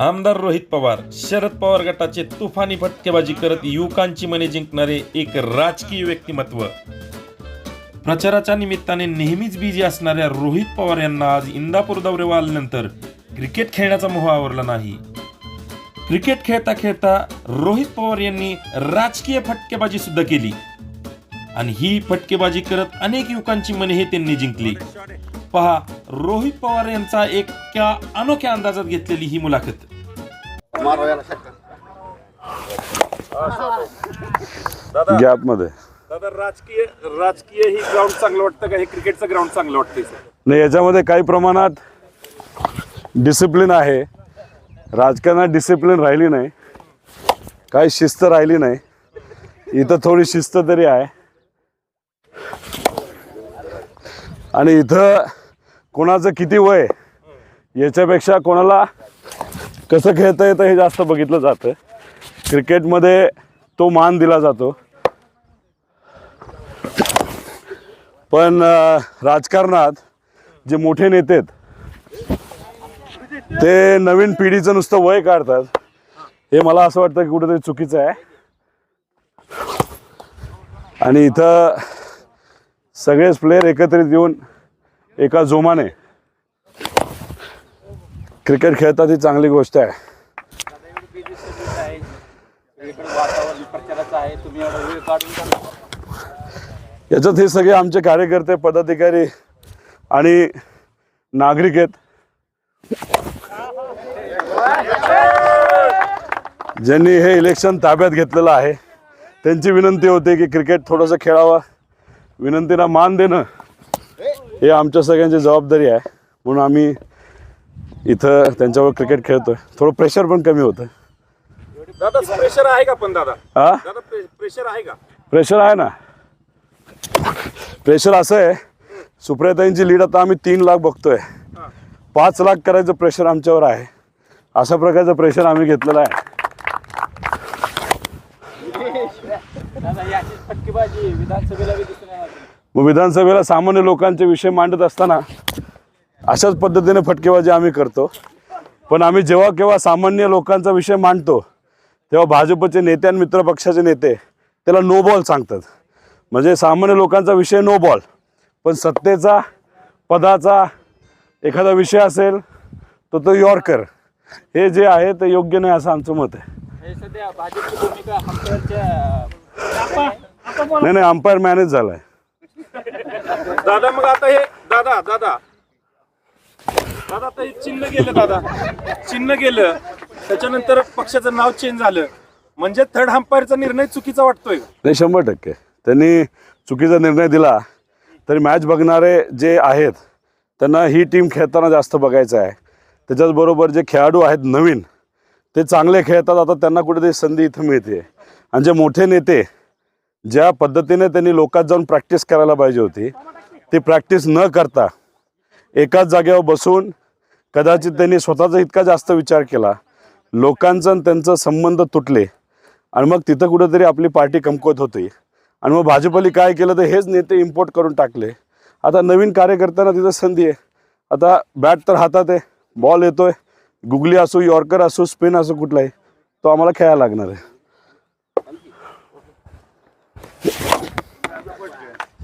आमदार रोहित पवार शरद पवार गटाचे तुफानी फटकेबाजी करत युवकांची मने जिंकणारे एक राजकीय व्यक्तिमत्व. प्रचाराच्या निमित्ताने नेहमीच बिझी असणाऱ्या रोहित पवार यांना आज इंदापूर दौऱ्यावर आल्यानंतर क्रिकेट खेळण्याचा मोह आवरला नाही. क्रिकेट खेळता खेळता रोहित पवार यांनी राजकीय फटकेबाजी सुद्धा केली. आणि ही फटकेबाजी करत अनेक युवकांची मने हे त्यांनी जिंकली. पहा रोहित पवार यांचा एका अनोख्या अंदाजात घेतलेली ही मुलाखत. गॅपमध्ये. दादा राजकीय राजकीय ही ग्राउंड चांगलं वाटतं का? हे क्रिकेटचं ग्राउंड चांगलं वाटतंय सर नाही याच्यामध्ये काही प्रमाणात डिसिप्लिन आहे. राजकारणात डिसिप्लिन राहिली नाही. काही शिस्त राहिली नाही. इथं थोडी शिस्त तरी आहे. आणि इथं कोणाचं किती वय याच्यापेक्षा कोणाला कसं खेळता येतं हे जास्त बघितलं जातं. क्रिकेटमध्ये तो मान दिला जातो. पण राजकारणात जे मोठे नेते आहेत ते नवीन पिढीचं नुसतं वय काढतात. हे मला असं वाटतं की कुठेतरी चुकीचं आहे. आणि इथं सगळेच प्लेयर एकत्रित येऊन एका जोमाने. क्रिकेट खेळतात ही चांगली गोष्ट आहे. याच्यात हे सगळे आमचे कार्यकर्ते पदाधिकारी आणि नागरिक आहेत. ज्यांनी हे इलेक्शन ताब्यात घेतलेलं आहे त्यांची विनंती होती की क्रिकेट थोडंसं खेळावं. विनंतीला मान देणं. हे आमच्या सगळ्यांची जबाबदारी आहे. म्हणून आम्ही इथं त्यांच्यावर क्रिकेट खेळतोय. थोडं प्रेशर पण कमी होतं दादा प्रेशर आहे का पण दादा? हा दादा प्रेशर आहे का? प्रेशर आहे ना. प्रेशर असं आहे सुप्रियाताईंची लीड आता आम्ही तीन लाख बघतोय. पाच लाख करायचं प्रेशर आमच्यावर आहे. अशा प्रकारचं प्रेशर आम्ही घेतलेलं आहे. दादा ही अशीच फटकेबाजी विधानसभेला बी दिसून येणार. मग विधानसभेला सामान्य लोकांचे विषय मांडत असताना अशाच पद्धतीने फटकेबाजी आम्ही करतो. पण आम्ही जेव्हा केव्हा सामान्य लोकांचा विषय मांडतो तेव्हा भाजपचे नेते आणि मित्रपक्षाचे नेते त्याला नो बॉल सांगतात. म्हणजे सामान्य लोकांचा विषय नो बॉल पण सत्तेचा पदाचा एखादा विषय असेल तर तो यॉर्कर हे जे आहे ते योग्य नाही असं आमचं मत आहे. नाही नाही अंपायर मॅनेज झाला आहे दादा मग आता हे दादा दादा. दादा आता हे चिन्ह गेलं दादा. चिन्ह गेलं. त्याच्यानंतर पक्षाचं नाव चेंज झालं. म्हणजे थर्ड अंपायरचा निर्णय चुकीचा वाटतोय. नाही शंभर टक्के. त्यांनी चुकीचा निर्णय दिला तरी मॅच बघणारे जे आहेत त्यांना ही टीम खेळताना जास्त बघायचं आहे. त्याच्याचबरोबर जे खेळाडू आहेत नवीन ते चांगले खेळतात. आता त्यांना कुठेतरी संधी इथं मिळते. आणि जे मोठे नेते ज्या पद्धतीने त्यांनी लोकात जाऊन प्रॅक्टिस करायला पाहिजे होती ती प्रॅक्टिस न करता एकाच जागेवर बसून कदाचित त्यांनी स्वतःचा इतका जास्त विचार केला लोकांचा त्यांचा संबंध तुटले आणि मग तिथं कुठंतरी आपली पार्टी कमकुवत होती. आणि मग भाजपली काय केलं तर हेच नेते इम्पोर्ट करून टाकले. आता नवीन कार्यकर्त्यांना तिथं संधी आहे. आता बॅट तर हातात आहे बॉल येतोय गुगली असो यॉर्कर असो स्पिन असो कुठलाही तो आम्हाला खेळायला लागणार आहे.